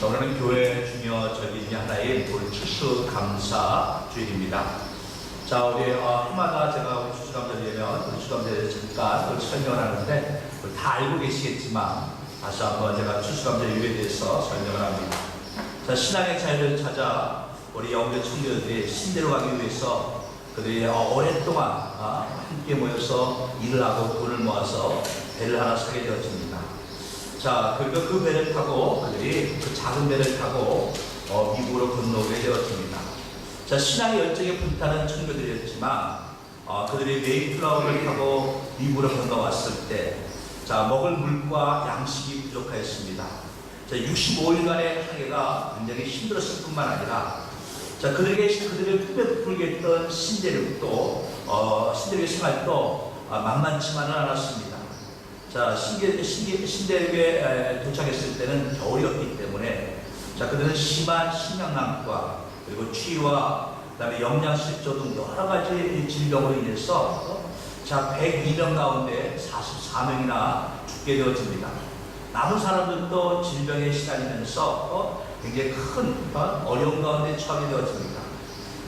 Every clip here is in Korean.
자, 오늘은 교회 중요 중에 하나인 우리 추수 감사 주일입니다. 자, 우리 어, 해마다 제가 우리 추수 감사되면 우리 추수 감사에 잠깐 그 설명을 하는데 다 알고 계시겠지만 다시 한번 제가 추수 감사 이유에 대해서 설명을 합니다. 자, 신앙의 자유를 찾아 우리 영계 청년들이 신대로 가기 위해서 그들이 어, 오랫동안 아, 함께 모여서 일을 하고 돈을 모아서 배를 하나 사게 되었습니다. 자, 그리고 그 배를 타고 그들이 그 작은 배를 타고 어, 미국으로 건너오게 되었습니다. 자, 신앙의 열정에 불타는 청교들이었지만 어, 그들이 메이플라워를 타고 미국으로 건너왔을 때 자, 먹을 물과 양식이 부족하였습니다. 자, 65일간의 항해가 굉장히 힘들었을 뿐만 아니라 자, 그들에게 그들을 꿈에 부풀게 했던 신대륙도 어, 신대륙의 생활도 아, 만만치만은 않았습니다. 자, 신계, 신계, 신대륙에 에, 도착했을 때는 겨울이었기 때문에 자, 그들은 심한 식량난과 그리고 추위와 그다음에 영양실조 등 여러 가지 질병으로 인해서 어, 자, 102명 가운데 44명이나 죽게 되어집니다. 남은 사람들도 질병에 시달리면서 어, 굉장히 큰 어, 어려운 가운데 처하게 되어집니다.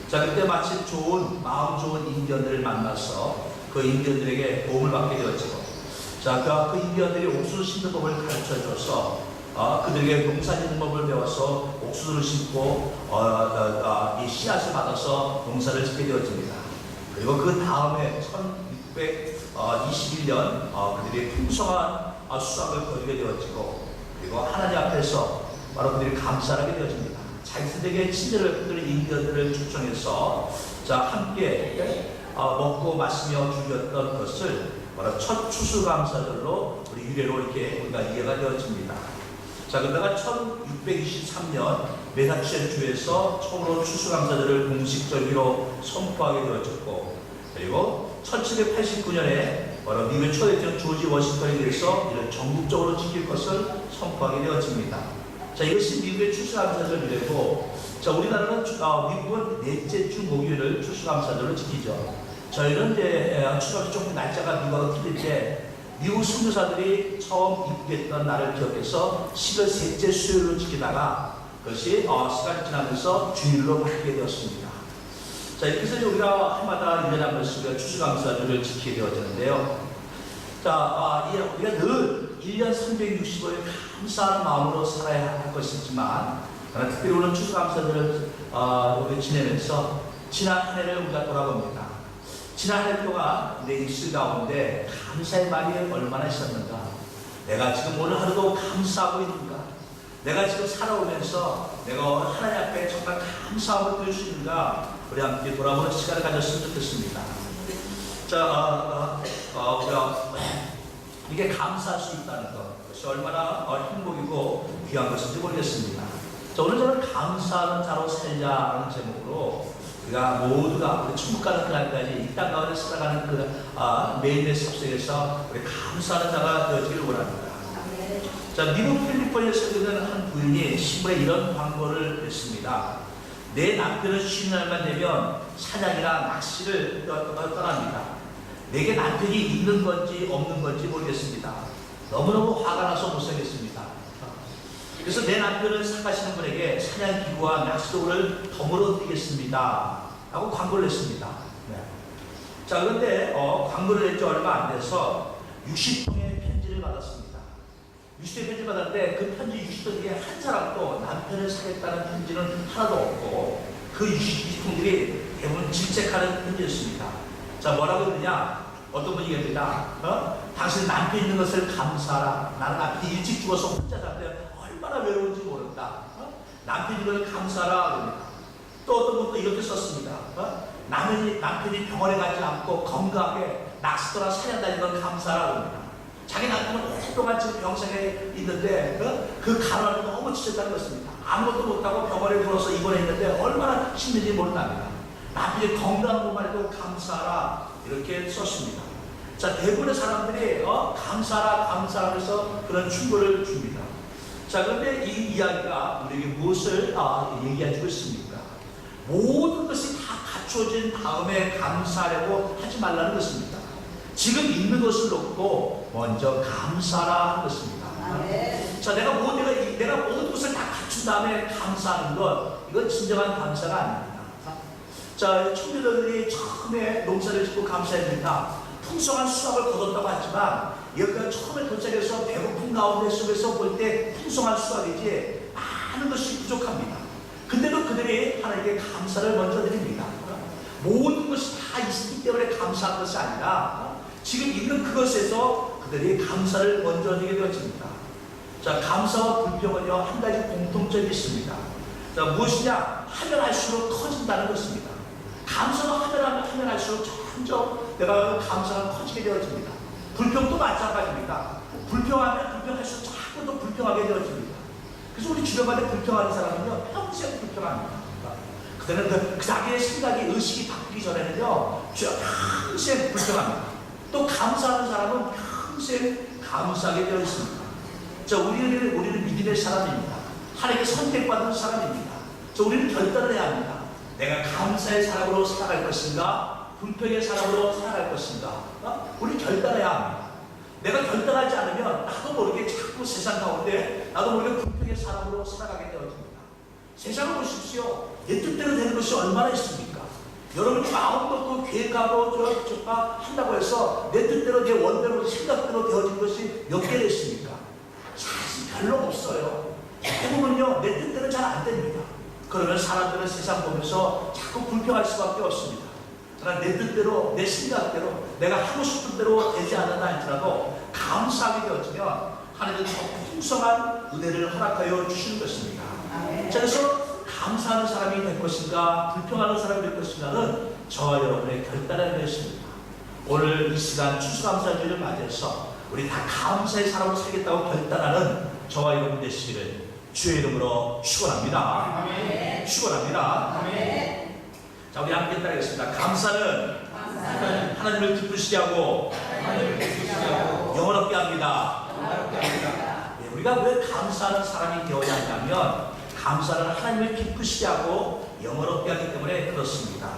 자, 그때 마침 좋은, 마음 좋은 인견들을 만나서 그 인견들에게 도움을 받게 되었지고 자, 그, 그 인디언들이 옥수수 심는 법을 가르쳐 줘서 어, 그들에게 농사 짓는 법을 배워서 옥수수를 심고 어, 어, 어, 이 씨앗을 받아서 농사를 짓게 되어집니다. 그리고 그 다음에 1621년 어, 그들이 풍성한 어, 수확을 거두게 되어지고 그리고 하나님 앞에서 바로 그들이 감사하게 되어집니다. 자기들에게 친절을 그들의 인디언들을 초청해서 자 함께 어, 먹고 마시며 즐겼던 것을 바로 첫 추수감사절로 우리 유래로 이렇게 우리가 이해가 되어집니다. 자, 그러다가 1623년 메사추세츠주에서 처음으로 추수감사절을 공식적으로 선포하게 되어졌고, 그리고 1789년에 바로 미국의 초대장 조지 워싱턴에 대해서 이를 전국적으로 지킬 것을 선포하게 되어집니다. 자, 이것이 미국의 추수감사절 유래고, 자, 우리나라는 추- 어, 미국은 넷째 주 목요일을 추수감사절로 지키죠. 저희는 이제 추석이 조금 날짜가 미국하고 틀린데 미국 선교사들이 처음 입국했던 날을 기억해서 10월 셋째 수요일로 지키다가 그것이 어, 시간이 지나면서 주일로 바뀌게 되었습니다. 자 이렇게 해서 우리가 해마다 1년에 한 번씩 우리가 추수감사절을 지키게 되어지는데요. 자, 아, 이 우리가 늘 1년 365일 감사하는 마음으로 살아야 할 것이지만 특별히 오늘 추수감사절을 어, 지내면서 지난 한 해를 우리가 돌아봅니다. 지난 동안 내 입술 가운데 감사의 말이 얼마나 있었는가? 내가 지금 오늘 하루도 감사하고 있는가? 내가 지금 살아오면서 내가 하나님 앞에 정말 감사함을 드릴 수 있는가? 우리 함께 돌아보는 시간을 가졌으면 좋겠습니다. 자, 어, 어, 어, 우리가 이게 감사할 수 있다는 것, 그것이 얼마나 어, 행복이고 귀한 것인지 모르겠습니다. 자, 오늘 저는 감사하는 자로 살자라는 제목으로 우리가 모두가 우리 천국 가는 그날까지 이 땅 가운데 살아가는 그 아, 매일의 섭속에서 우리 감사하는 자가 되어지기를 원합니다. 자, 미국 캘리포니아에서 있는 한 부인이 신문에 이런 광고를 했습니다. 내 남편은 쉬는 날만 되면 사냥이나 낚시를 떠납니다. 내게 남편이 있는 건지 없는 건지 모르겠습니다. 너무너무 화가 나서 못 살겠습니다. 그래서 내 남편을 사가시는 분에게 사냥 기구와 낚시도구를 덤으로 드리겠습니다. 라고 광고를 했습니다. 네. 자, 그런데 어, 광고를 냈지 얼마 안 돼서 60통의 편지를 받았습니다. 60통의 편지를 받았는데 그 편지 60통 중에 한 사람도 남편을 사겠다는 편지는 하나도 없고 그 60통들이 대부분 질책하는 편지였습니다. 자, 뭐라고 그러냐? 어떤 분이 얘기합니다. 어? 당신 남편 있는 것을 감사하라. 나는 남편이 일찍 죽어서 혼자 살때 얼마나 외로운지 모른다. 어? 남편 이걸 감사하라. 그럽니다. 또 어떤 분도 이렇게 썼습니다. 어? 남편이, 남편이 병원에 가지 않고 건강하게 사냥 다니는 건 감사하라. 그럽니다. 자기 남편은 오랫동안 지금 병상에 있는데 어? 그 간호를 너무 지쳤다는 것입니다. 아무것도 못하고 병원에 누워서 입원했는데 얼마나 힘든지 모른답니다. 남편이 건강한 것만 해도 감사하라. 이렇게 썼습니다. 자, 대부분의 사람들이 어? 감사하라, 감사하면서 그런 충고를 줍니다. 자, 그런데 이 이야기가 우리에게 무엇을 아, 얘기해주고 있습니까? 모든 것이 다 갖춰진 다음에 감사하려고 하지 말라는 것입니다. 지금 있는 것을 놓고 먼저 감사라 하는 것입니다. 자, 내가 뭐 내가 이- 내가 모든 것을 다 주신 다음에 감사하는 것, 이건 진정한 감사가 아닙니다. 자, 청년들이 처음에 농사를 짓고 감사했습니다. 풍성한 수확을 거뒀다고 하지만 여기가 처음에 도착해서 배고 픈 가운데 속에서 볼 때 풍성한 수확이지 많은 것이 부족합니다. 근데도 그들이 하나님께 감사를 먼저 드립니다. 모든 것이 다 있기 때문에 감사한 것이 아니라 지금 있는 그것에서 그들이 감사를 먼저 드리게 되었습니다. 자, 감사와 불평은요, 한 가지 공통점이 있습니다. 자, 무엇이냐? 하면 할수록 커진다는 것입니다. 감사가 하면 하면, 하면 할수록 점점 내가 감사가 커지게 되어집니다. 불평도 마찬가지입니다. 불평하면 불평할수록 자꾸 더 불평하게 되어집니다. 그래서 우리 주변에 불평하는 사람은요, 평생 불평합니다. 그들은 그, 그 자기의 생각이 의식이 바뀌기 전에는요, 주- 평생 불평합니다. 또 감사하는 사람은 평생 감사하게 되어 있습니다. 자, 우리는, 우리는 믿음의 사람입니다. 하나님께 선택받은 사람입니다. 자, 우리는 결단을 해야 합니다. 내가 감사의 사람으로 살아갈 것인가? 불평의 사람으로 살아갈 것인가? 어? 우리 결단해야 합니다. 내가 결단하지 않으면 나도 모르게 자꾸 세상 가운데 나도 모르게 불평의 사람으로 살아가게 되어집니다. 세상을 보십시오. 내 뜻대로 되는 것이 얼마나 있습니까? 여러분이 마음도 또 계획하고 저, 저가 한다고 해서 내 뜻대로 내 원대로 생각대로 되어진 것이 몇 개나 있습니까? 사실 별로 없어요. 대부분요, 내 뜻대로 잘 안 됩니다. 그러면 사람들은 세상 보면서 자꾸 불평할 수밖에 없습니다. 그러나 내 뜻대로, 내 생각대로, 내가 하고 싶은 대로 되지 않는다 할지라도 감사하게 되어지면 하나님은 더 풍성한 은혜를 허락하여 주시는 것입니다. 자, 그래서 감사하는 사람이 될 것인가, 불평하는 사람이 될 것인가는 저와 여러분의 결단의 것입니다. 오늘 이 시간 추수감사주를 맞이해서 우리 다 감사의 사람으로 살겠다고 결단하는 저와 여러분 되시기를 주의 이름으로 축원합니다. 축원합니다. 자, 우리 함께 따르겠습니다. 감사는 하나님을 기쁘시게 하고 영원롭게 합니다. 예, 우리가 왜 감사하는 사람이 되어야 하냐면 감사는 하나님을 기쁘시게 하고 영원롭게 하기 때문에 그렇습니다.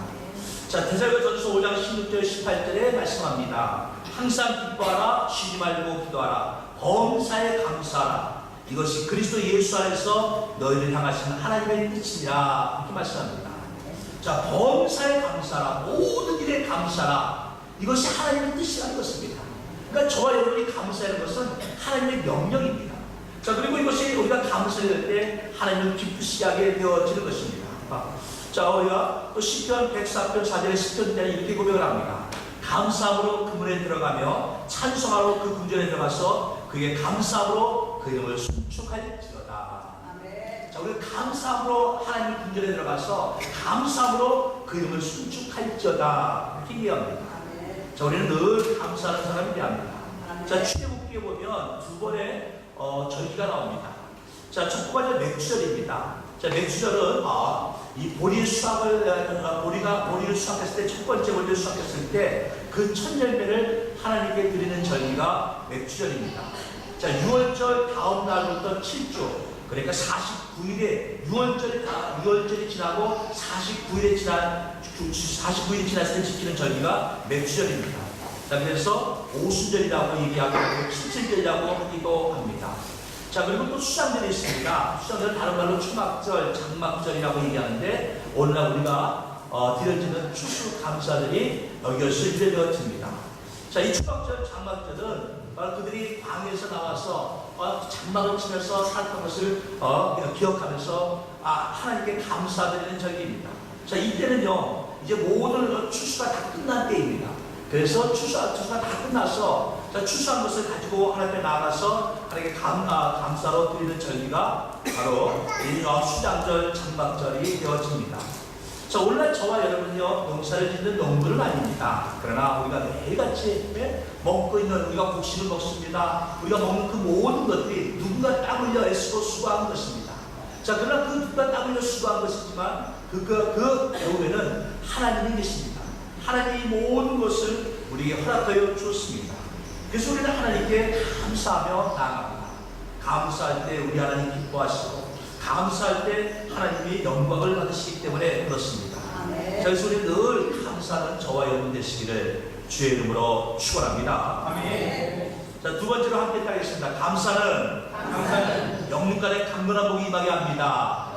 자, 대사교전서 5장 16절 18절에 말씀합니다. 항상 기뻐하라 쉬지 말고 기도하라 범사에 감사하라 이것이 그리스도 예수 안에서 너희를 향하신 하나님의 뜻이라 이렇게 말씀합니다. 자, 범사에 감사하라 모든 일에 감사하라 이것이 하나님의 뜻이라는 것입니다. 그러니까 저와 여러분이 감사하는 것은 하나님의 명령입니다. 자, 그리고 이것이 우리가 감사할 때 하나님을 기쁘시게 하게 되어지는 것입니다. 아, 자, 우리가 또 시편 104편 4절에 10편 때 이렇게 고백을 합니다. 감사함으로 그물에 들어가며 찬송하러 그 궁전에 들어가서 그에게 감사함으로 그 이름을 순축할지어다. 자, 우리 감사함으로 하나님 궁전에 들어가서 감사함으로 그 이름을 순축할지어다. 이렇게 얘기합니다. 자, 우리는 늘 감사하는 사람이 되야 합니다. 자, 출애굽기에 보면 두 번의 어, 절기가 나옵니다. 자, 첫 번째 맥주절입니다. 자, 맥주절은 아, 이 보리 수확을 어, 보리가 보리를 수확했을 때 첫 번째 보리를 수확했을 때 그 첫 열매를 하나님께 드리는 절기가 맥주절입니다. 자, 6월절 다음 날부터 7주 그러니까 49일에 6월절이 다 6월절이 지나고 49일에 지난 49일이 지났을 때 지키는 절기가 맥주절입니다. 자, 그래서 오순절이라고 얘기하고 칠칠절이라고 하기도 합니다. 자, 그리고 또 수장절이 있습니다. 수장절은 다른 말로 초막절, 장막절이라고 얘기하는데 오늘날 우리가 어, 드려지는 추수 감사들이 여기에서 이루어집니다. 자, 이 초막절, 장막절은 바로 그들이 광에서 나와서 어, 장막을 치면서 살았던 것을 어, 기억하면서 아, 하나님께 감사드리는 절기입니다. 자, 이때는요, 이제 모든 추수가 다 끝난 때입니다. 그래서 추수, 추수가 다 끝나서 자, 추수한 것을 가지고 하나님께 나아가서 하나님께 감, 아, 감사로 드리는 절기가 바로 이 어, 수장절, 장막절이 되어집니다. 자, 오늘날 저와 여러분은요, 농사를 짓는 농부는 아닙니다. 그러나 우리가 매일같이 예? 먹고 있는 우리가 곡식을 먹습니다. 우리가 먹는 그 모든 것들이 누군가 땀 흘려 애쓰고 수고한 것입니다. 자, 그러나 그 누가 땀 흘려 수고한 것이지만 그, 그, 그 배후에는 하나님이 계십니다. 하나님이 모든 것을 우리에게 허락하여 주었습니다. 그래서 우리는 하나님께 감사하며 나아갑니다. 감사할 때 우리 하나님 기뻐하시고 감사할 때 하나님이 영광을 받으시기 때문에 그렇습니다. 자, 그래서 우리 늘 감사하는 저와 여러분 되시기를 주의 이름으로 축원합니다. 자, 두 번째로 함께 따르겠습니다. 감사는 감사는 영육간의 강건한 복이 임하게 합니다.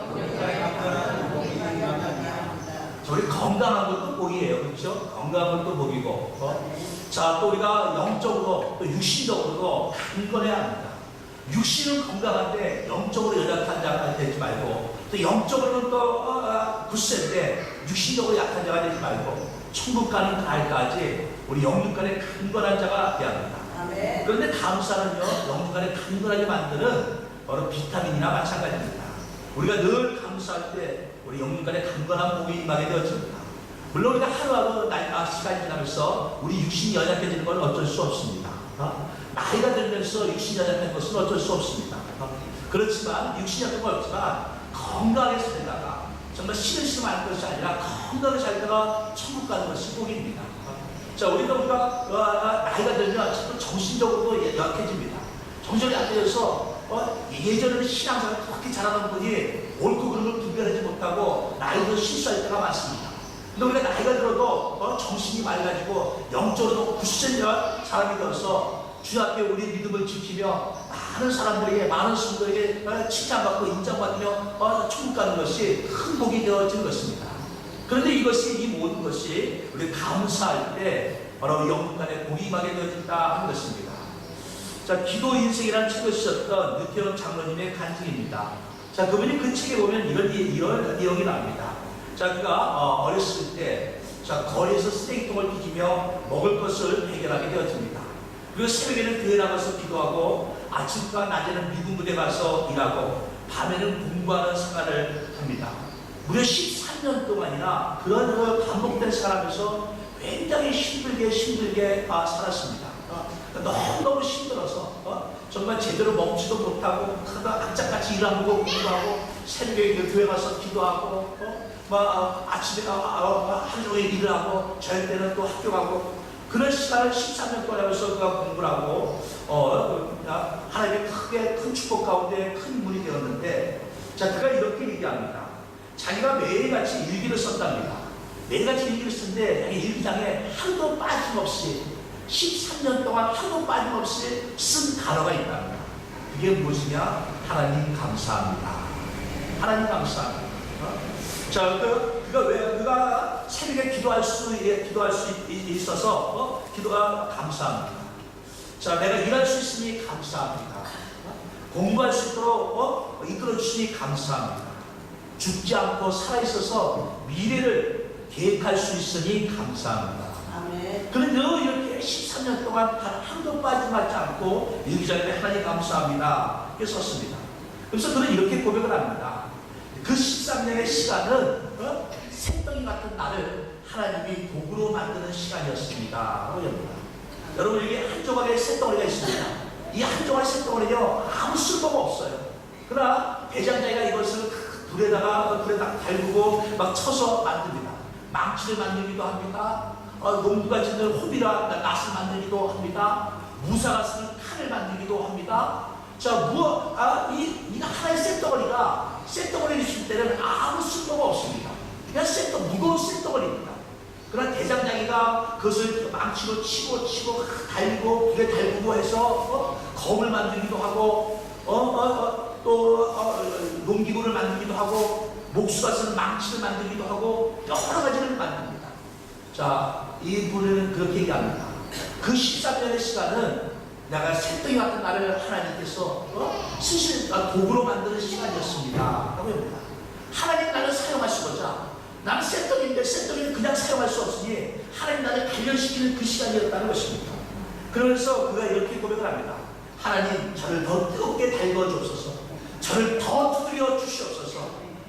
자, 우리 건강한 것도 복이에요. 그렇죠? 건강한 것도 복이고. 어? 자, 또 우리가 영적으로 또 육신적으로도 강건해야 합니다. 육신은 건강한데 영적으로 연약한 자가 되지 말고 또 영적으로는 또 어, 어, 굳센데 육신적으로 약한 자가 되지 말고 천국 가는 갈까지 우리 영육 간의 강건한 자가 되어야 합니다. 아멘. 그런데 다음 사는요 영육간에 강건하게 만드는 바로 비타민이나 마찬가지입니다. 우리가 늘 감사할 때 우리 영육간에 강건한 복이 임하게 되어집니다. 물론 우리가 하루하루 나이, 아, 시간이 지나면서 우리 육신이 연약해지는 건 어쩔 수 없습니다. 어? 나이가 들면서 육신이 연약한 것은 어쩔 수 없습니다. 어? 그렇지만 육신이 약한 건 없지만 건강하게 살다가 정말 쉬는 시간 할 것이 아니라 건강하게 살다가 천국 가는 것이 복입니다. 어? 자, 우리가 우리가 어, 나이가 들면 자꾸 정신적으로도 예- 약해집니다. 정신이 약해져서 어, 예전에는 신앙생활 그렇게 잘하던 분이 옳고 걸 분별하지 못하고 나이도 실수할 때가 많습니다. 근데 우리가 나이가 들어도 어, 정신이 맑아지고 영적으로도 굳센 사람이 되어서 주 앞에 우리 믿음을 지키며 많은 사람들에게 많은 성도에게 어, 칭찬받고 인정받으며 어, 천국 가는 것이 큰 복이 되어지는 것입니다. 그런데 이것이 이 모든 것이 우리 감사할 때 바로 영국간의 복이 임하게 되어진다 하는 것입니다. 자, 기도 인생이라는 책을 쓰셨던 유태원 장로님의 간증입니다. 자, 그분이 그 책에 보면 이런, 이- 이런 내용이 나옵니다. 자, 그가 어, 어렸을 때, 자, 거리에서 쓰레기통을 뒤지며 먹을 것을 해결하게 되었습니다. 그리고 새벽에는 교회 나가서 기도하고, 아침과 낮에는 미군 부대 가서 일하고, 밤에는 공부하는 생활을 합니다. 무려 13년 동안이나 그런 그 반복된 생활하면서 굉장히 힘들게 힘들게 아, 살았습니다. 어, 너무너무 힘들어서 어, 정말 제대로 먹지도 못하고 그가 악착같이 일하고 공부하고 새벽에 그 교회 가서 기도하고 어, 막 아, 아침에 아, 아, 하루 종일 일을 하고 저녁 때는 또 학교 가고 그런 시간을 13년 동안 하면서 그가 공부를 하고 어, 아, 하나님의 크게 큰 축복 가운데 큰 인물이 되었는데 자 그가 이렇게 얘기합니다. 자기가 매일같이 일기를 썼답니다. 매일같이 일기를 자기 일기장에 하루도 빠짐없이 13년 동안 하루도 빠짐없이 쓴 단어가 있답니다. 그게 무엇이냐? 하나님 감사합니다. 하나님 감사합니다. 어? 자, 그, 그가 왜, 그가 새벽에 기도할 수, 예, 기도할 수 있, 있어서, 어? 기도가 감사합니다. 자, 내가 일할 수 있으니 감사합니다. 어? 공부할 수 있도록, 어? 이끌어 주시니 감사합니다. 죽지 않고 살아 있어서 미래를 계획할 수 있으니 감사합니다. 아멘. 늘 이렇게 13년 동안 단 한도 빠짐하지 않고 일기장에 하나님 감사합니다. 이렇게 썼습니다. 그래서 그는 이렇게 고백을 합니다. 그 13년의 시간은 어? 새덩이 같은 나를 하나님이 도구로 만드는 시간이었습니다. 라고 합니다. 여러분 여기 한 조각의 새덩어리가 있습니다. 이 한 조각의 새덩어리요 아무 쓸모가 없어요. 그러나 대장자가 이것을 그 불에다가 불에다 달구고 막 쳐서 만듭니다. 망치를 만들기도 합니다. 어, 농부가 짓는 호비라 낫을 만들기도 합니다. 무사가 쓰는 칼을 만들기도 합니다. 자, 무엇, 아, 이, 이 하나의 쇳덩어리가 쇳덩어리를 칠 때는 아무 쓸모가 없습니다. 그냥 쇳덩, 무거운 쇳덩어리입니다. 그러나 대장장이가 그것을 망치로 치고 치고 달고 불에 달구고 해서 어? 검을 만들기도 하고 어, 어, 어, 또 어, 어, 농기구를 만들기도 하고 목수가 쓰는 망치를 만들기도 하고 여러 가지를 만듭니다. 자, 이분은 그렇게 얘기합니다. 그 13년의 시간은 내가 새덩이 같은 나를 하나님께서 어? 쓰실 아, 도구로 만드는 시간이었습니다. 라고 합니다. 하나님 나를 사용하시고자 나는 쇳덩이인데 쇳덩이는 그냥 사용할 수 없으니 하나님 나를 단련시키는 그 시간이었다는 것입니다. 그러면서 그가 이렇게 고백을 합니다. 하나님 저를 더 뜨겁게 달궈 주옵소서. 저를 더 두드려 주시옵소서.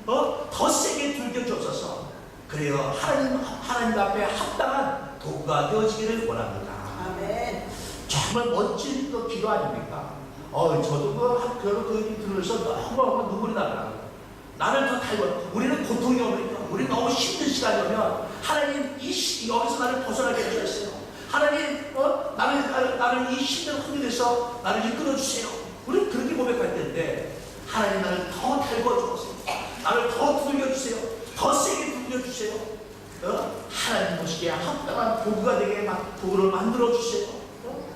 어? 더 세게 두드려 주옵소서. 그래요. 하나님 하나님 앞에 합당한 도구가 되어지기를 원합니다. 아멘. 정말 멋진 그 기도 아닙니까? 어, 저도 그 학교로 그 얘기 들으면서 너무 눈물이 나더라고요. 나를 더 달고, 우리는 고통이 오니까, 우리 너무 힘든 시간이 오면, 하나님 이 시, 여기서 나를 벗어나게 해주셨어요. 하나님, 어, 나를, 나를, 나를 이 힘든 환경에서 나를 이끌어 주세요. 우리는 그렇게 고백할 때인데, 하나님 나를 더 달궈 주세요. 나를 더 두들겨 주세요. 더 세게 두들겨 주세요. 어? 하나님 모시기에 합당한 도구가 되게 막 도구를 만들어 주세요. 어?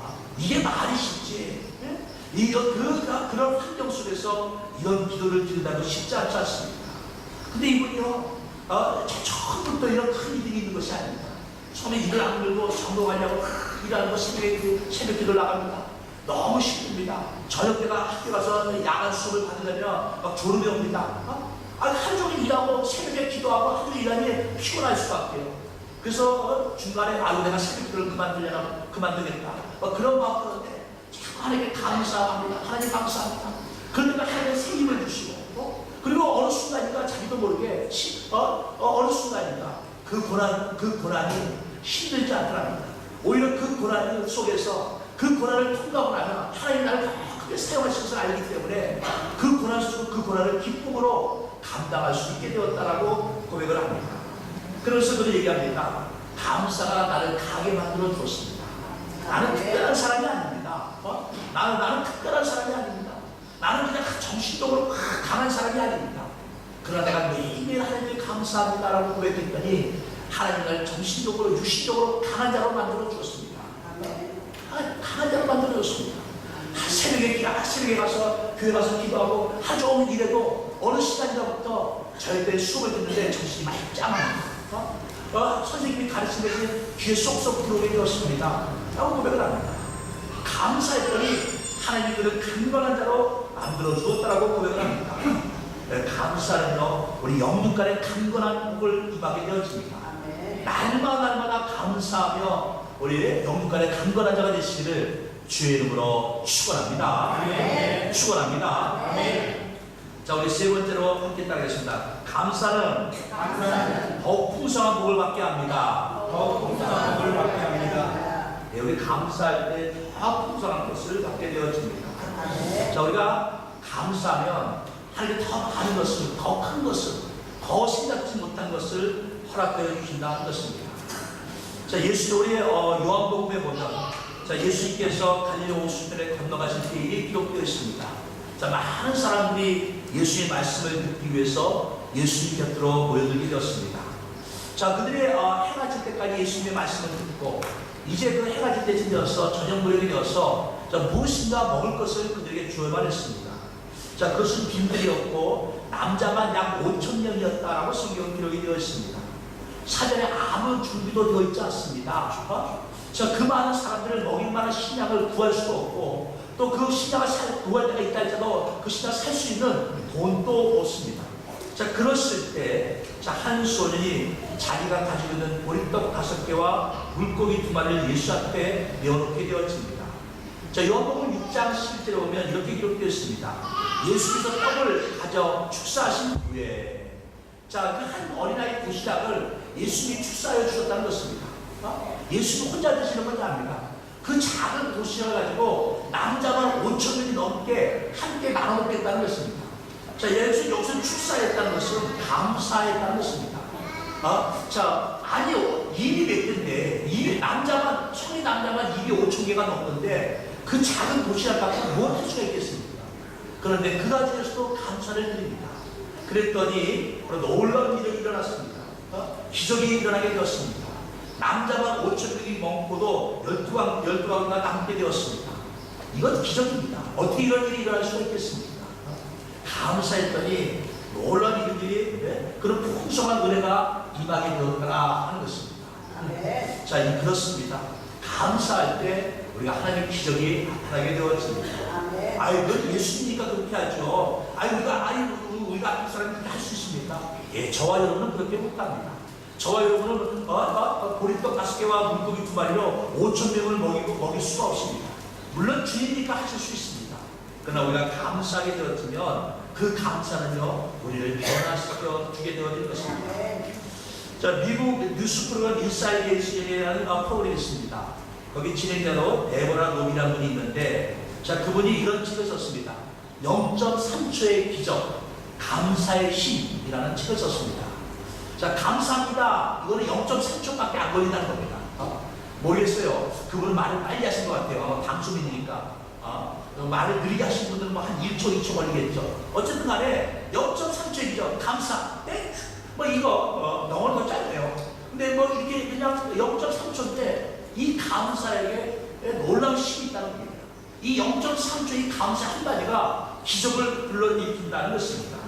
아, 이게 말이? 이거 그, 그 그런 환경 위해서 이런 기도를 드린다고 쉽지 않지 않습니까? 근데 이분이요, 어, 저 처음부터 이런 큰 일이 있는 것이 아닙니다. 처음에 일을 안 들고 전도하려고 일하는 거 새벽에 그 새벽 기도 나갑니다. 너무 힘듭니다. 저녁 때가 학교 가서 야간 수업을 받으려면 막 졸음이 옵니다. 어? 아, 하루 종일 일하고 새벽에 기도하고 하루 일하니 피곤할 수밖에요. 그래서 어, 중간에 아유 내가 새벽 기도를 그만두려나 그만두겠다. 막 그런 마음 드는데 참 하나님께 감사합니다. 하나님 감사합니다. 그러니까 하나님 새 힘을 주시고 어? 그리고 어느 순간인가 자기도 모르게 시- 어, 어, 어 느 순간인가 그 고난 그 고난이 힘들지 않더랍니다. 오히려 그 고난 속에서 그 고난을 통과하고 나면 하나님 나를 더 크게 사용하실 것을 알기 때문에 그 고난 속그 고난을 기쁨으로 감당할 수 있게 되었다라고 고백을 합니다. 그래서 그를 얘기합니다. 감사가 나를 강하게 만들어 주었습니다. 나는 특별한 사람이 아닙니다. 어? 나는 나는 특별한 사람이 아닙니다. 나는 그냥 정신적으로 강한 사람이 아닙니다. 그러나 내가 매일매일 하나님께 감사합니다라고 고백했더니 하나님 날 정신적으로 육신적으로 강한 자로 만들어 주었습니다. 아, 강한 자로 만들어. 아, 새벽에 기- 아, 새벽에 가서 교회 가서 기도하고 하루 종일 일해도 어느 시간이라부터 때 수업을 듣는데 정신이 많이 짱합니다. 어? 어, 선생님이 가르친 것이 귀에 쏙쏙 들어오게 되었습니다. 라고 고백을 합니다. 감사했더니 하나님이 그를 강건한 자로 만들어 주었다라고 고백을 합니다. 네, 감사는요, 우리 영육간의 강건한 복을 임하게 되어집니다. 날마다 날마다 감사하며 우리 영육간의 강건한 자가 되시기를 주의 이름으로 축원합니다. 축원합니다. 자, 우리 세 번째로 함께 따르겠습니다. 감사는 더욱 풍성한 복을 받게 합니다. 네, 우리 감사할 때 더 풍성한 것을 받게 되어집니다. 자, 우리가 감사하면 하나님께 더 많은 것을, 더 큰 것을, 더 생각지 못한 것을 허락하여 주신다 는 것입니다. 자, 예수 우리 어, 요한복음에 보면 자, 예수님께서 갈릴리 오수편에 건너가실 때 일이 기록되어 있습니다. 자, 많은 사람들이 예수의 말씀을 듣기 위해서 예수님 곁으로 모여들게 되었습니다. 자, 그들의 어, 해가 질 때까지 예수님의 말씀을 듣고 이제 그 해가 질 때쯤 되어서 저녁 무렵이 되어서 자, 무엇인가 먹을 것을 그들에게 주어만 했습니다. 자, 그것은 빈들이었고 남자만 약 5천 명이었다라고 성경 기록이 되어 있습니다. 사전에 아무 준비도 되어 있지 않습니다. 어? 자, 그 많은 사람들을 먹일 만한 식량을 구할 수도 없고 또그 식량을 살, 구할 때가 있다 할지라도 그 식량을 살 수 있는 돈도 없습니다. 자, 그랬을 때, 자, 한 소년이 자기가 가지고 있는 보리떡 다섯 개와 물고기 두 마리를 예수 앞에 내어놓게 되어집니다. 자, 요한복음 6장 11절에 보면 이렇게 기록되어 있습니다. 예수께서 떡을 가져 축사하신 후에 자, 그 한 어린아이 도시락을 예수님이 축사하여 주셨다는 것입니다. 어? 예수님 혼자 드시는 것이 아닙니다. 그 작은 도시락을 가지고 남자만 5천 명이 넘게 함께 나눠 먹겠다는 것입니다. 자, 예수 여기서 축사했다는 것은 감사했다는 것입니다. 어? 자, 아니요. 입이 몇 개인데, 입이 남자만, 성인 남자만 입이 5천 개가 넘는데, 그 작은 도시락 갖고 무엇할 수가 있겠습니까? 그런데 그 가지에서도 감사를 드립니다. 그랬더니, 놀라운 일이 일어났습니다. 어? 기적이 일어나게 되었습니다. 남자만 5천 명이 먹고도 12방, 12방가 남게 되었습니다. 이건 기적입니다. 어떻게 이런 일이 일어날 수가 있겠습니까? 어? 감사했더니 놀라운 일들이 네? 그런 풍성한 은혜가 임하게 되었더라 하는 것입니다. 자, 이 그렇습니다. 감사할 때 우리가 하나님의 기적이 나타나게 되었습니다. 아유, 너 예수님이니까 그렇게 하죠. 아유, 우리가, 아유, 우리- 우리가 앞에 사람이 그렇게 할 수 있습니까? 예, 저와 여러분은 그렇게 못합니다. 저와 여러분은 어, 어, 어, 보리떡 다섯 개와 물고기 두 마리로 5천 명을 먹이고 먹일 수가 없습니다. 물론 주님이니까 하실 수 있습니다. 그러나 우리가 감사하게 되었으면 그 감사는요, 우리를 변화시켜 주게 되어질 것입니다. 자, 미국 뉴스 프로그램 인사이드 HN이라는 프로그램이 있습니다. 거기 진행자로 데보라 노비라는 분이 있는데, 자, 그분이 이런 책을 썼습니다. 0.3초의 기적, 감사의 힘이라는 책을 썼습니다. 자, 감사합니다. 이거는 0.3초밖에 안 걸린다는 겁니다. 어? 모르겠어요. 그분은 말을 빨리 하신 것 같아요. 아마 방송인이니까. 어? 말을 느리게 하신 분들은 뭐 한 1초, 2초 걸리겠죠. 어쨌든 간에 0.3초의 기적, 감사, 땡, 뭐 이거, 어, 영어는 더 짧네요. 근데 뭐 이렇게 그냥 0.3초인데 이 감사에게 놀라운 힘이 있다는 겁니다. 이 0.3초 의 감사 한마디가 기적을 불러일으킨다는 것입니다.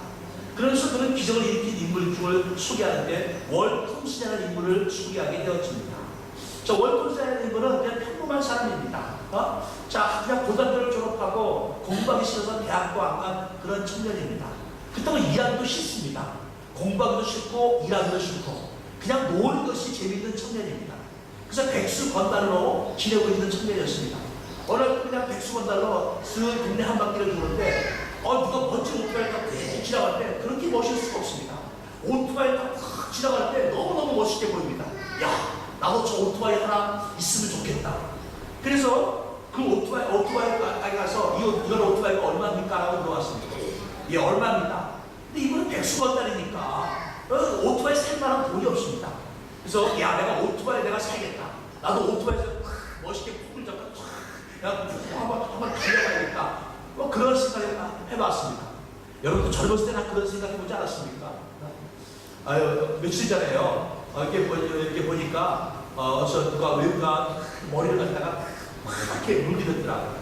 그래서 그는 기적을 일으킨 인물 중을 소개하는데 월통수라는 인물을 소개하게 되었습니다. 자, 월통수라는 인물은 그냥 평범한 사람입니다. 어? 자, 그냥 고등학교를 졸업 하고 공부하기 싫어서 대학도 안 간 그런 청년입니다. 그렇다고 일하기도 싫습니다. 공부하기도 싫고 일하기도 싫고 그냥 노는 것이 재밌는 청년입니다. 그래서 백수 건달로 지내고 있는 청년이었습니다. 날 그냥 백수 건달로 쓱 동네 한 바퀴를 도는데 어 누가 멋진 오토바이가 쫙 지나갈 때 그렇게 멋있을 수가 없습니다. 오토바이가 확 지나갈 때 너무너무 멋있게 보입니다. 야 나도 저 오토바이 하나 있으면 좋겠다. 그래서 그 오토바이 오토바이 가게 가서 이 오- 이건 오토바이가 얼마입니까? 라고 물어봤습니다. 예 얼마입니다. 근데 이분은 백수 건 달이니까 어, 오토바이 살 만한 돈이 없습니다. 그래서 야 내가 오토바이 내가 사야겠다. 나도 오토바이에서 확 멋있게 푹을 잡고 야 한번 한번 달려가야겠다. 뭐 그런 생각을 해봤습니다. 여러분도 젊었을 때나 그런 생각 해보지 않았습니까? 아유 며칠 전에요. 어, 이렇게, 보, 이렇게 보니까 어, 어서 누가 외부가 머리를 갖다가 이렇게 물리더라고요.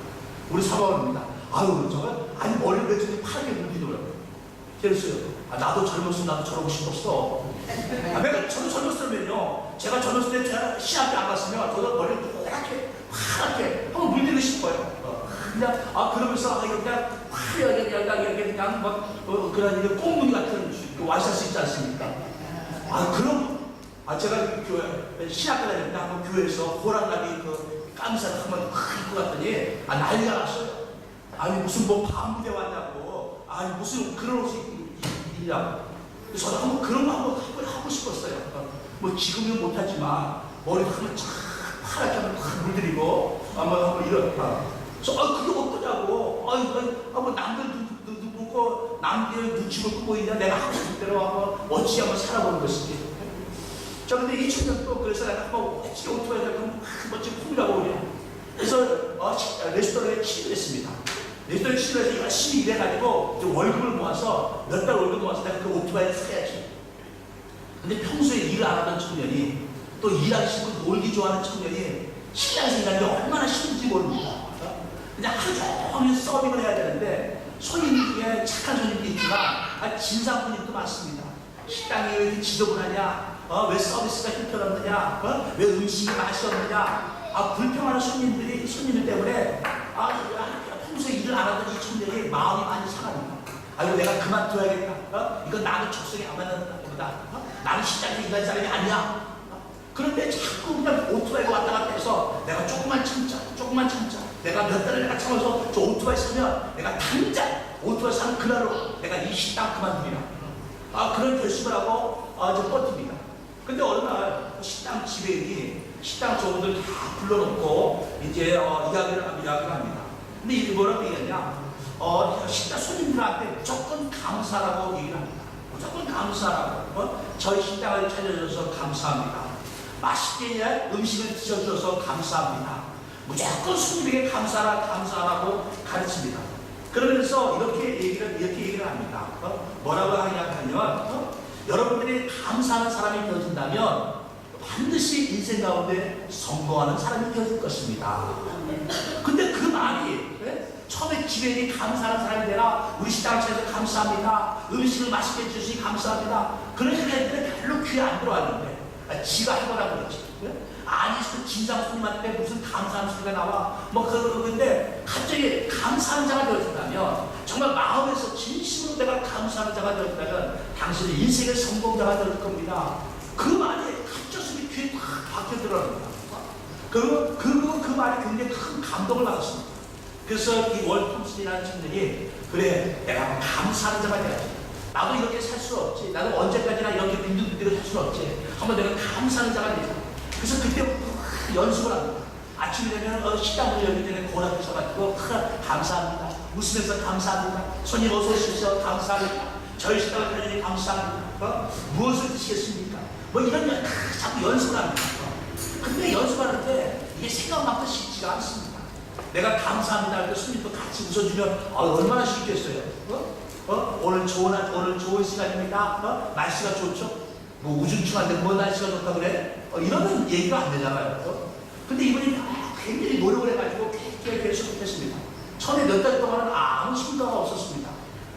우리 사모입니다. 아유 저거 아니 머리를 왜 저렇게 파랗게 물리더라고요. 그랬어요. 아, 나도 젊었으면 나도 저러고 싶었어. 아, 내가 저도 젊었으면요. 제가 젊었을 때 제가 시합에 안 갔으면 저도 머리를 이렇게 파랗게 한번 물리고 싶어요. 어, 그냥 아 그러면서 아 그냥 화려하게 그냥 그냥 그냥 막 어, 그런 이런 꽁무니 같은 그 와이셔츠 있지 않습니까? 아 그럼 아 제가 그 교회 시합 때 다녔는데 한번 교회에서 호랑나비 그 깜살 한번 확 입고 갔더니 아 난리가 났어요. 아니 무슨 뭐 밤무대 왔냐고. 아니 무슨 그런 옷이 있냐고. 그래서 저도 한번 그런 거 한번 하고 싶었어요. 어, 뭐 지금은 못하지만 머리 한번 쫙 파랗게 한번 확 물들이고 한번 한번 이런 어. 그래서 아 그게 어떠냐고. 아니 한번 남들 눈, 보고 남들 눈치 볼거 보이냐? 내가 하고 싶은 대로 한번 멋지게 한번 살아보는 것이지 자 근데 이 청년도 그래서 내가 한번 멋지게 오토바이를 한번 멋지게 풍이라고 그래 그래서 어, 시- 레스토랑에 취직을 했습니다. 레스토랑에 취직을 해서 열심히 일해가지고 월급을 모아서 몇 달 월급 모아서 내가 그 오토바이를 사야지. 근데 평소에 일을 안 하던 청년이 또 일하기 싫고 놀기 좋아하는 청년이 일하는 게 얼마나 싫은지 모릅니다. 어? 그냥 하루 종일 서빙을 해야 되는데 손님 중에 착한 손님도 있지만 아, 진상 손님도 많습니다. 식당이 왜 이렇게 지저분하냐? 어, 왜 서비스가 형편없느냐? 어? 왜 음식이 맛이 없느냐? 아, 불평하는 손님들이, 손님들 때문에, 아, 야, 평소에 일을 안 하던 이 청년이 마음이 많이 상합니다. 아이고, 내가 그만둬야겠다. 어? 이건 나는 적성에 안 맞는 보다. 어? 나는 식당에 일하는 사람이 아니야. 어? 그런데 자꾸 그냥 오토바이가 왔다 갔다 해서 내가 조금만 참자, 조금만 참자. 내가 몇 달을 내가 참아서 저 오토바이 사면 내가 당장 오토바이 사는 그날로 내가 이 식당 그만두리라. 아, 그런 결심을 하고 아, 좀 버팁니다. 근데 어느 날 식당 지배인이 식당 종업들 다 불러놓고 이제 어, 이야기를 합- 이야기를 합니다. 근데 이게 뭐라고 얘기하냐? 어, 식당 손님들한테 무조건 감사라고 얘기를 합니다. 무조건 감사라고. 어? 저희 식당을 찾아줘서 감사합니다. 맛있게 음식을 드셔주셔서 감사합니다. 무조건 손님에게 감사라 감사라고 가르칩니다. 그러면서 이렇게 얘기를 이렇게 얘기를 합니다. 어? 뭐라고 하냐 하면 어? 여러분들이 감사하는 사람이 되어진다면 반드시 인생 가운데 성공하는 사람이 되어질 것입니다. 근데 그 말이 예? 처음에 지배인이 감사하는 사람이 되라 우리 식당 차에서 감사합니다. 음식을 맛있게 해주시니 감사합니다. 그런 얘기들은 별로 귀에 안 들어왔는데 아, 지가 하더라 그러지. 예? 아니 그 진상 손님한테 무슨 감사하는 소리가 나와 뭐 그러는데 갑자기 감사하는 자가 되어진다면 정말 마음에서 진심으로 내가 감사하는 자가 되어진다면 당신의 인생의 성공자가 될 겁니다. 그 말이 갑자기 귀에 팍 박혀 들어갑니다. 그, 그, 그 말이 굉장히 큰 감동을 받았습니다. 그래서 이 월통신이라는 청년이 그래 내가 감사하는 자가 돼야지. 나도 이렇게 살 수 없지. 나도 언제까지나 이렇게 빈둥빈둥 살수 없지. 한번 내가 감사하는 자가 되자. 그래서 그때부터 연습을 합니다. 아침이 되면 어, 식당 문을 열기 전에 고라 드셔가지고 감사합니다. 웃으면서 감사합니다. 손님 어서 오십시오. 감사합니다. 저희 식당을 다니니 감사합니다. 어? 무엇을 드시겠습니까? 뭐 이런 연, 자꾸 연습을 합니다. 어. 근데 연습하는 때 이게 생각만큼 쉽지가 않습니다. 내가 감사합니다 할 때 손님도 같이 웃어주면 아, 얼마나 쉽겠어요. 어? 어? 오늘 좋은 날, 오늘 좋은 시간입니다. 어? 날씨가 좋죠? 뭐 우중충한데 뭐 날씨가 좋다 그래? 어, 이러면 얘기가 안 되잖아요. 어? 근데 이분이 굉장히 노력을 해가지고 계속 계속 했습니다. 처음에 몇 달 동안은 아무 성과가 없었습니다.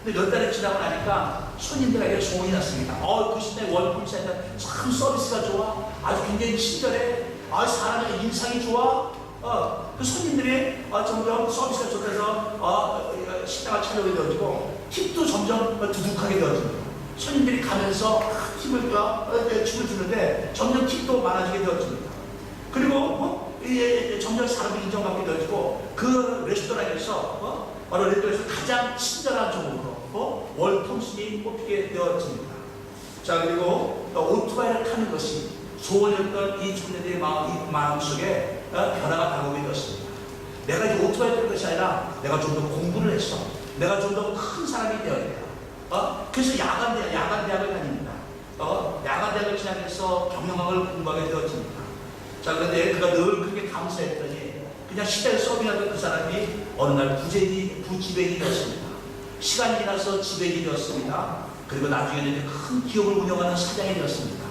근데 몇 달이 지나고 나니까 손님들에게 소문이 났습니다. 어, 그 시대 월풀 센터 참 서비스가 좋아. 아주 굉장히 친절해. 아, 사람의 인상이 좋아. 어, 그 손님들이 어, 점점 서비스가 좋아서 어, 어, 식당을 찾아오게 되어지고 팁도 점점 두둑하게 되어집니다. 손님들이 가면서 아, 팁을 어, 어, 팁을 주는데 점점 팁도 많아지게 되어집니다. 그리고 어? 이, 점점 사람이 인정받게 되어지고 그 레스토랑에서 어? 바로 레스토랑에서 가장 친절한 종목으로 어? 월통신이 뽑히게 되어집니다. 자 그리고 또 오토바이를 타는 것이 소원이었던 이 청년들의 마음, 이 마음속에 어? 변화가 다가오게 되었습니다. 내가 이제 오토바이 탈 것이 아니라 내가 좀 더 공부를 했어. 내가 좀 더 큰 사람이 되어야 돼요. 어? 그래서 야간 대 야간 대학을 다닙니다. 어? 야간 대학을 진학해서 경영학을 공부하게 되어집니다. 자 그런데 그가 늘 그렇게 감사했더니 그냥 시대를 서빙하던 그 사람이 어느 날 부재인이 부지배인이 되었습니다. 시간이 지나서 지배인이 되었습니다. 그리고 나중에는 큰 기업을 운영하는 사장이 되었습니다.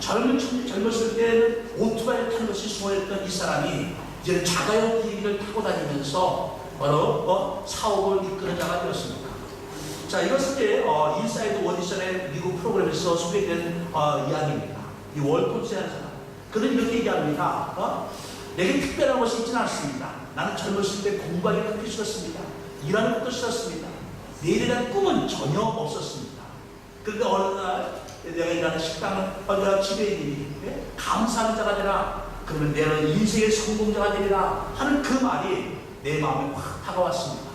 젊은 청- 젊었을 때는 오토바이를 타는 것이 소원했던 이 사람이 이제 자가용 비행기를 타고 다니면서 바로 어, 사업을 자가 되었습니다. 자 이것은 이제 어, 인사이드 오디션의 미국 프로그램에서 소개된 어, 이야기입니다. 이 월톤스라는 사람. 그는 이렇게 얘기합니다. 어? 내게 특별한 것이 있지는 않습니다. 나는 젊었을 때 공부하기 그렇게 싫었습니다. 일하는 것도 싫었습니다. 대한 꿈은 전혀 없었습니다. 그런데 어느 날 내가 일하는 식당은 어, 내가 지배인이 예? 감사하는 자가 되라. 그러면 내는 인생의 성공자가 되리라 하는 그 말이 내 마음에 확 다가왔습니다.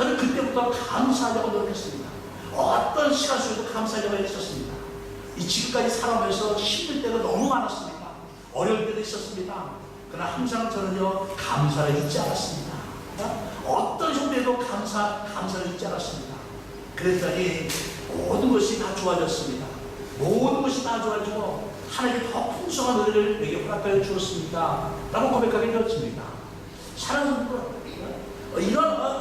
저는 그때부터 감사하려고 노력했습니다. 어떤 시간 속에도 감사하려고 했었습니다. 이 지금까지 살아오면서 힘들 때가 너무 많았습니다. 어려울 때도 있었습니다. 그러나 항상 저는요, 감사를 잊지 않았습니다. 어? 어떤 형태도 감사, 감사를 잊지 않았습니다. 그랬더니 모든 것이 다 좋아졌습니다. 모든 것이 다 좋아지고 하나님이 더 풍성한 은혜를 내게 허락하여 주었습니다. 라고 고백하게 되었습니다. 사랑하는 이런 어,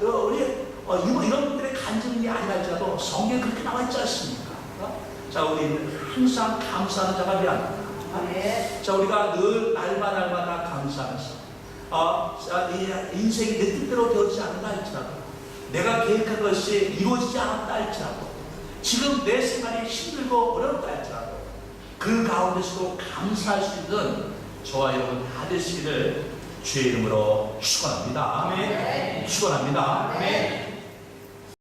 우리 어, 이런, 분들의 간증이 아니라 할지라도 성경에 그렇게 나와 있지 않습니까? 어? 자, 우리는 항상 감사하는 자가 되어야 합니다. 네. 자, 우리가 늘 날마다 날마다 감사하면서 어, 자, 이 인생이 내 뜻대로 되어지지 않는다 할지라도 내가 계획한 것이 이루어지지 않았다 할지라도 지금 내 생활이 힘들고 어렵다 할지라도 그 가운데서도 감사할 수 있는 저와 여러분 다 되시기를 주의 이름으로 축원합니다. 아멘. 축원합니다. 아멘.